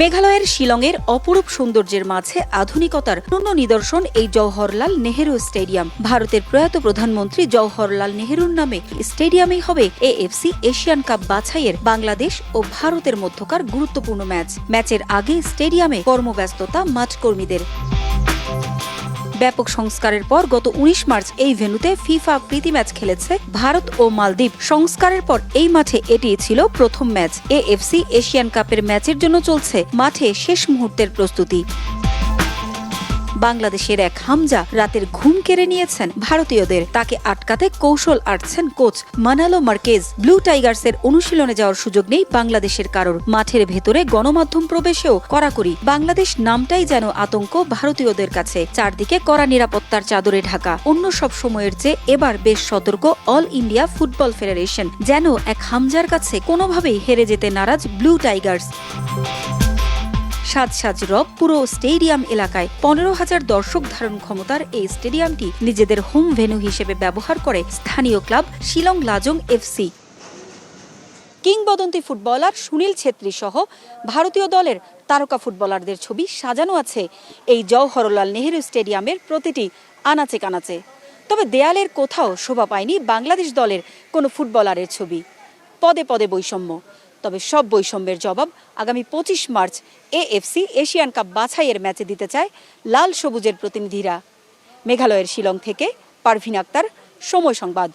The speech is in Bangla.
মেঘালয়ের শিলংয়ের অপরূপ সৌন্দর্যের মাঝে আধুনিকতার পূর্ণ নিদর্শন এই জওহরলাল নেহেরু স্টেডিয়াম। ভারতের প্রয়াত প্রধানমন্ত্রী জওহরলাল নেহেরুর নামে স্টেডিয়ামেই হবে এএফসি এশিয়ান কাপ বাছাইয়ের বাংলাদেশ ও ভারতের মধ্যকার গুরুত্বপূর্ণ ম্যাচ। ম্যাচের আগে স্টেডিয়ামে কর্মব্যস্ততা মাঠকর্মীদের। ব্যাপক সংস্কারের পর গত উনিশ মার্চ এই ভেন্যুতে ফিফা প্রীতি ম্যাচ খেলেছে ভারত ও মালদ্বীপ। সংস্কারের পর এই মাঠে এটি ছিল প্রথম ম্যাচ। এএফসি এশিয়ান কাপের ম্যাচের জন্য চলছে মাঠে শেষ মুহূর্তের প্রস্তুতি। বাংলাদেশের এক হামজা রাতের ঘুম কেড়ে নিয়েছেন ভারতীয়দের। তাকে আটকাতে কৌশল আটছেন কোচ মানালো মার্কেজ। ব্লু টাইগার্সের অনুশীলনে যাওয়ার সুযোগ নেই বাংলাদেশের কারোর। মাঠের ভেতরে গণমাধ্যম প্রবেশেও কড়াকড়ি। বাংলাদেশ নামটাই যেন আতঙ্ক ভারতীয়দের কাছে। চারদিকে কড়া নিরাপত্তার চাদরে ঢাকা। অন্য সব সময়ের চেয়ে এবার বেশ সতর্ক অল ইন্ডিয়া ফুটবল ফেডারেশন। যেন এক হামজার কাছে কোনোভাবেই হেরে যেতে নারাজ ব্লু টাইগার্স। সাজ সাজ রব পুরো স্টেডিয়াম এলাকায় পনেরো হাজার দর্শক ধারণ ক্ষমতার এই স্টেডিয়ামটি নিজেদের হোম ভেন্যু হিসেবে ব্যবহার করে স্থানীয় ক্লাব শিলং লাজং এফসি কিংবদন্তি ফুটবলার সুনীল ছেত্রী সহ ভারতীয় দলের তারকা ফুটবলারদের ছবি সাজানো আছে। এই জওহরলাল নেহেরু স্টেডিয়ামের প্রতিটি আনাচে কানাচে। তবে দেয়ালের কোথাও শোভা পায়নি বাংলাদেশ দলের কোনো ফুটবলারের ছবি। পদে পদে বৈষম্য। তবে সব বৈষম্যের জবাব আগামী পঁচিশ মার্চ এএফসি এশিয়ান কাপ বাছাইয়ের ম্যাচে দিতে চায় লাল সবুজের প্রতিনিধিরা। মেঘালয়ের শিলং থেকে পারভিন আক্তার, সময় সংবাদ।